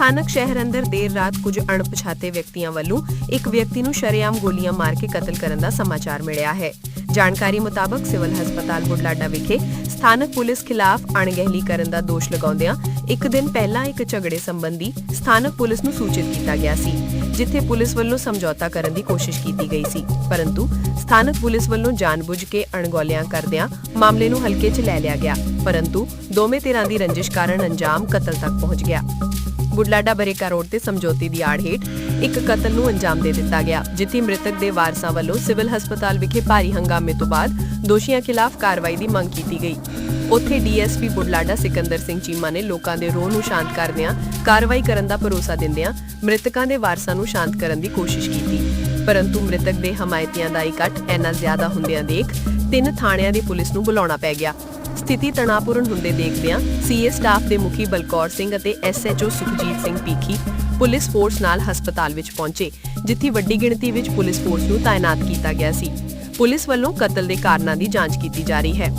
ਸਥਾਨਕ ਸ਼ਹਿਰ ਅੰਦਰ ਦੇਰ ਰਾਤ ਕੁਝ ਅਣਪਛਾਤੇ ਵਿਅਕਤੀਆਂ ਵੱਲੋਂ ਇੱਕ ਵਿਅਕਤੀ ਨੂੰ ਸ਼ਰੇਆਮ ਗੋਲੀਆਂ ਮਾਰ ਕੇ ਕਤਲ ਕਰਨ ਦਾ ਸਮਾਚਾਰ ਮਿਲਿਆ ਹੈ। ਜਾਣਕਾਰੀ ਮੁਤਾਬਕ ਸਿਵਲ ਹਸਪਤਾਲ ਬੁਢਲਾਡਾ ਵਿਖੇ ਸਥਾਨਕ ਪੁਲਿਸ ਖਿਲਾਫ ਅਣਗਹਿਲੀ ਕਰਨ ਦਾ ਦੋਸ਼ ਲਗਾਉਂਦਿਆਂ ਇੱਕ ਦਿਨ ਪਹਿਲਾਂ ਇੱਕ ਝਗੜੇ ਸੰਬੰਧੀ ਸਥਾਨਕ ਪੁਲਿਸ ਨੂੰ ਸੂਚਿਤ ਕੀਤਾ ਗਿਆ ਸੀ, ਜਿੱਥੇ ਪੁਲਿਸ ਵੱਲੋਂ ਸਮਝੌਤਾ ਕਰਨ ਦੀ ਕੋਸ਼ਿਸ਼ ਕੀਤੀ ਗਈ ਸੀ। ਪਰੰਤੂ ਸਥਾਨਕ ਪੁਲਿਸ ਵੱਲੋਂ ਜਾਣਬੁੱਝ ਕੇ ਅਣਗੌਲਿਆਂ ਕਰਦਿਆਂ ਮਾਮਲੇ ਨੂੰ ਹਲਕੇ 'ਚ ਲੈ ਲਿਆ ਗਿਆ, ਪਰੰਤੂ ਦੋਵੇਂ ਧਿਰਾਂ ਦੀ ਰੰਜਿਸ਼ ਕਾਰਨ ਅੰਜਾਮ ਕਤਲ ਤੱਕ ਪਹੁੰਚ ਗਿਆ। ਬੁਢਲਾਡਾ ਬਰੇਕਾ ਰੋਡ ਤੇ ਸਮਝੌਤੇ ਦੀ ਆੜ ਹੇਠ ਇੱਕ ਕਤਲ ਨੂੰ ਅੰਜਾਮ ਦੇ ਦਿੱਤਾ ਗਿਆ, ਜਿੱਥੇ ਮ੍ਰਿਤਕ ਦੇ ਵਾਰਸਾਂ ਵੱਲੋਂ ਸਿਵਲ ਹਸਪਤਾਲ ਵਿਖੇ ਭਾਰੀ ਹੰਗਾਮੇ ਤੋਂ ਬਾਅਦ ਦੋਸ਼ੀਆਂ ਖਿਲਾਫ ਕਾਰਵਾਈ ਦੀ ਮੰਗ ਕੀਤੀ ਗਈ। ਉੱਥੇ ਡੀਐਸਪੀ ਬੁਢਲਾਡਾ ਸਿਕੰਦਰ ਸਿੰਘ ਚੀਮਾ ਨੇ ਲੋਕਾਂ ਦੇ ਰੋਹ ਨੂੰ ਸ਼ਾਂਤ ਕਰਦਿਆਂ ਕਾਰਵਾਈ ਕਰਨ ਦਾ ਭਰੋਸਾ ਦਿੰਦਿਆਂ ਮ੍ਰਿਤਕਾਂ ਦੇ ਵਾਰਸਾਂ ਨੂੰ ਸ਼ਾਂਤ ਕਰਨ ਦੀ ਕੋਸ਼ਿਸ਼ ਕੀਤੀ। ਪਰੰਤੂ ਮ੍ਰਿਤਕ ਦੇ ਹਮਾਇਤੀਆਂ ਦਾ ਇਕੱਠ ਇੰਨਾ ਜ਼ਿਆਦਾ ਹੁੰਦਿਆਂ ਦੇਖ ਤਿੰਨ ਥਾਣਿਆਂ ਦੀ ਪੁਲਿਸ ਨੂੰ ਬੁਲਾਉਣਾ ਪੈ ਗਿਆ। ਸਥਿਤੀ ਤਣਾਅਪੂਰਨ ਹੁੰਦੇ ਦੇਖਦਿਆਂ ਸੀਏ ਸਟਾਫ ਦੇ ਮੁਖੀ ਬਲਕੌਰ ਸਿੰਘ ਅਤੇ SHO Sukhjit Singh Pikhi police force ਨਾਲ ਹਸਪਤਾਲ ਵਿੱਚ ਪਹੁੰਚੇ, ਜਿੱਥੇ ਵੱਡੀ ਗਿਣਤੀ ਵਿੱਚ ਪੁਲਿਸ ਫੋਰਸ ਨੂੰ ਤਾਇਨਾਤ ਕੀਤਾ ਗਿਆ ਸੀ। ਪੁਲਿਸ ਵੱਲੋਂ ਕਤਲ ਦੇ ਕਾਰਨਾਂ ਦੀ ਜਾਂਚ ਕੀਤੀ ਜਾ ਰਹੀ ਹੈ।